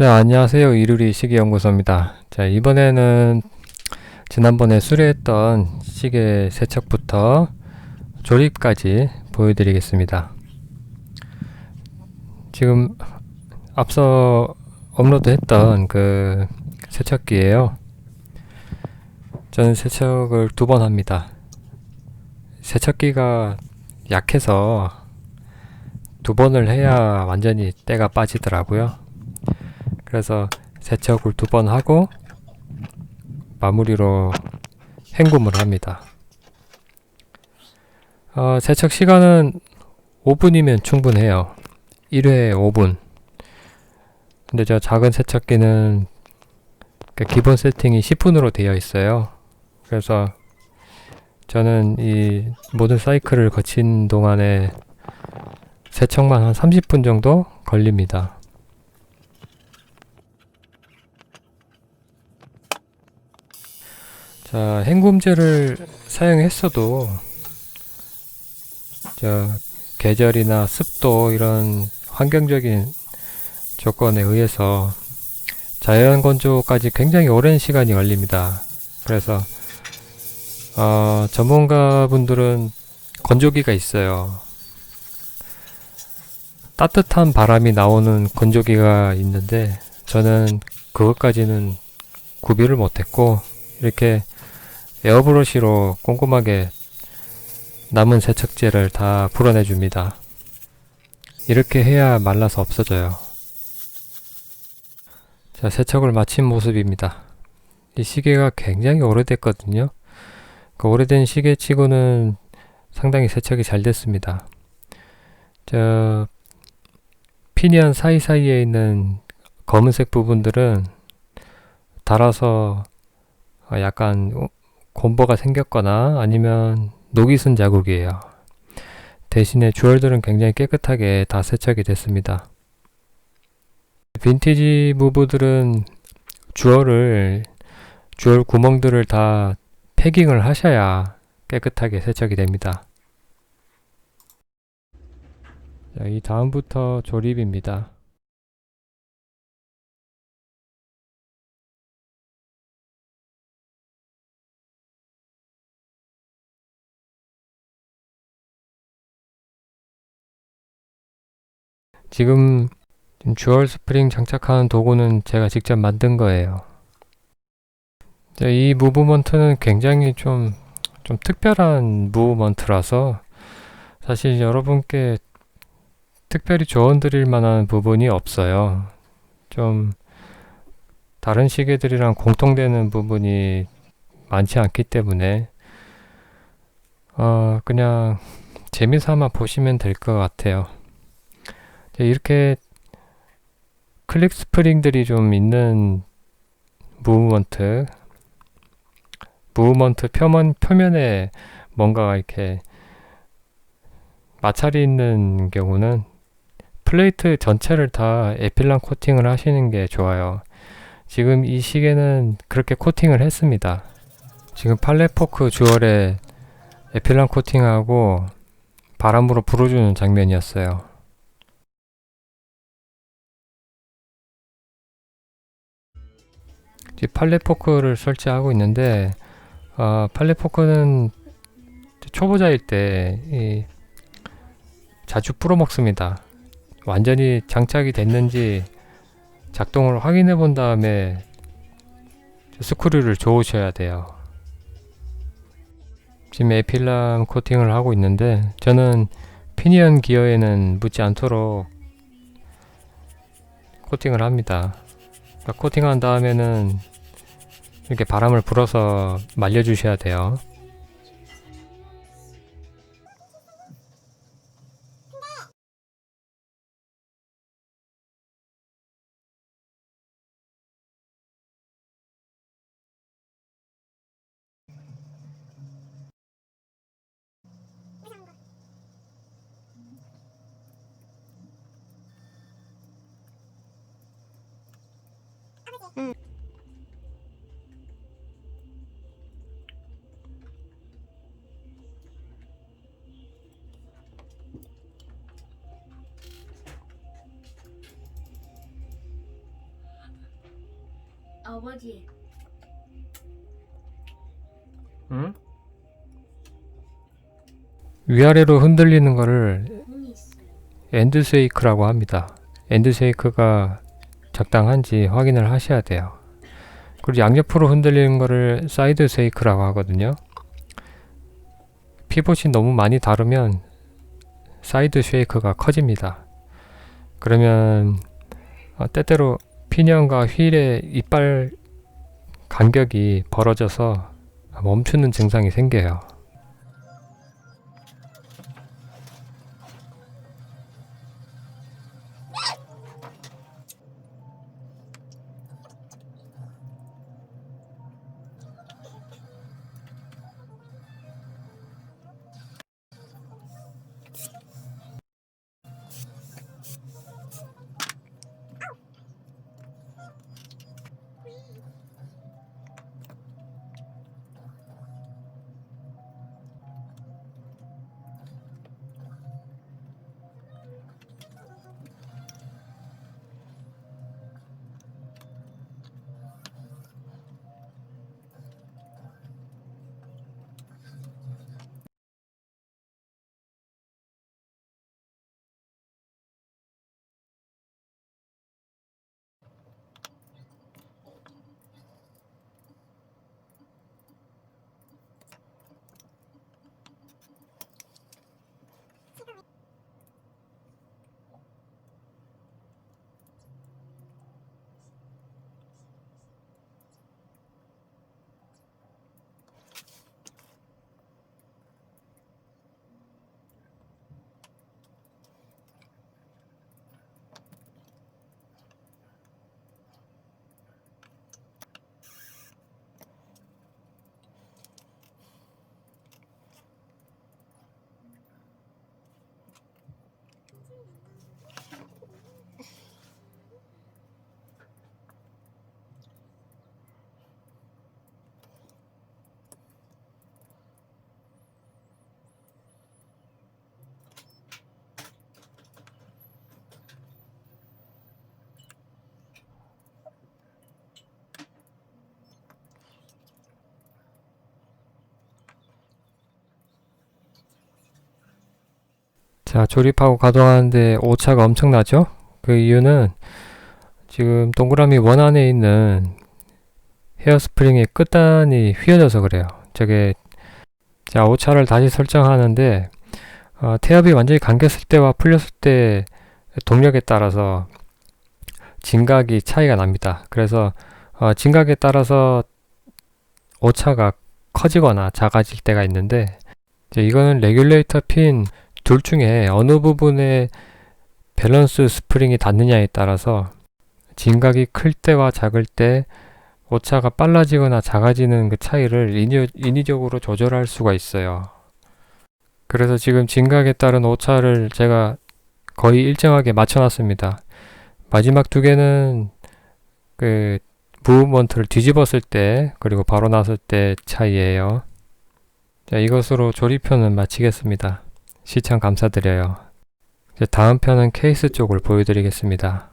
네, 안녕하세요. 이루리 시계연구소입니다. 자, 이번에는 지난번에 수리했던 시계 세척부터 조립까지 보여드리겠습니다. 지금 앞서 업로드했던 그 세척기예요. 저는 세척을 두 번 합니다. 세척기가 약해서 두 번을 해야 완전히 때가 빠지더라고요. 그래서 세척을 두 번 하고 마무리로 헹굼을 합니다. 어, 세척 시간은 5분이면 충분해요. 1회 5분. 근데 저 작은 세척기는 그 기본 세팅이 10분으로 되어 있어요. 그래서 저는 이 모든 사이클을 거친 동안에 세척만 한 30분 정도 걸립니다. 자, 헹굼제를 사용했어도 저 계절이나 습도 이런 환경적인 조건에 의해서 자연 건조까지 굉장히 오랜 시간이 걸립니다. 그래서 어, 전문가분들은 건조기가 있어요. 따뜻한 바람이 나오는 건조기가 있는데 저는 그것까지는 구비를 못했고 이렇게 에어브러시로 꼼꼼하게 남은 세척제를 다 풀어내 줍니다. 이렇게 해야 말라서 없어져요. 자, 세척을 마친 모습입니다. 이 시계가 굉장히 오래됐거든요. 그 오래된 시계치고는 상당히 세척이 잘 됐습니다. 저 피니언 사이사이에 있는 검은색 부분들은 달아서 약간 곰보가 생겼거나 아니면 녹이 쓴 자국이에요. 대신에 주얼들은 굉장히 깨끗하게 다 세척이 됐습니다. 빈티지 무브들은 주얼을 주얼 구멍들을 다 패깅을 하셔야 깨끗하게 세척이 됩니다. 자, 이 다음부터 조립입니다. 지금 주얼 스프링 장착하는 도구는 제가 직접 만든 거예요. 이 무브먼트는 굉장히 좀, 좀 특별한 무브먼트라서 사실 여러분께 특별히 조언 드릴 만한 부분이 없어요. 좀 다른 시계들이랑 공통되는 부분이 많지 않기 때문에 어, 그냥 재미삼아 보시면 될 것 같아요. 이렇게 클릭 스프링들이 좀 있는 무브먼트 무브먼트 표면, 표면에 뭔가가 이렇게 마찰이 있는 경우는 플레이트 전체를 다 에필란 코팅을 하시는 게 좋아요. 지금 이 시계는 그렇게 코팅을 했습니다. 지금 팔레포크 주얼에 에필란 코팅하고 바람으로 불어주는 장면이었어요. 팔레 포크를 설치하고 있는데 어, 팔레 포크는 초보자일 때 자주 풀어먹습니다. 완전히 장착이 됐는지 작동을 확인해 본 다음에 스크류를 조으셔야 돼요. 지금 에필람 코팅을 하고 있는데 저는 피니언 기어에는 묻지 않도록 코팅을 합니다. 그러니까 코팅한 다음에는 이렇게 바람을 불어서 말려주셔야 돼요. 응. 아버지 응? 위아래로 흔들리는 거를 돈이 있어요. 엔드 쉐이크라고 합니다. 엔드 쉐이크가 적당한지 확인을 하셔야 돼요. 그리고 양옆으로 흔들리는 거를 사이드 쉐이크라고 하거든요. 피봇이 너무 많이 다르면 사이드 쉐이크가 커집니다. 그러면 어, 때때로 피니언과 휠의 이빨 간격이 벌어져서 멈추는 증상이 생겨요. 자, 조립하고 가동하는데 오차가 엄청나죠? 그 이유는 지금 동그라미 원 안에 있는 헤어스프링의 끝단이 휘어져서 그래요. 저게 자, 오차를 다시 설정하는데 어, 태엽이 완전히 감겼을 때와 풀렸을 때 동력에 따라서 진각이 차이가 납니다. 그래서 어, 진각에 따라서 오차가 커지거나 작아질 때가 있는데 이거는 레귤레이터 핀 둘 중에 어느 부분에 밸런스 스프링이 닿느냐에 따라서 진각이 클 때와 작을 때 오차가 빨라지거나 작아지는 그 차이를 인위, 인위 적으로 조절할 수가 있어요. 그래서 지금 진각에 따른 오차를 제가 거의 일정하게 맞춰놨습니다. 마지막 두 개는 그 무브먼트를 뒤집었을 때 그리고 바로 났을 때 차이예요. 자, 이것으로 조립편은 마치겠습니다. 시청 감사드려요. 다음 편은 케이스 쪽을 보여드리겠습니다.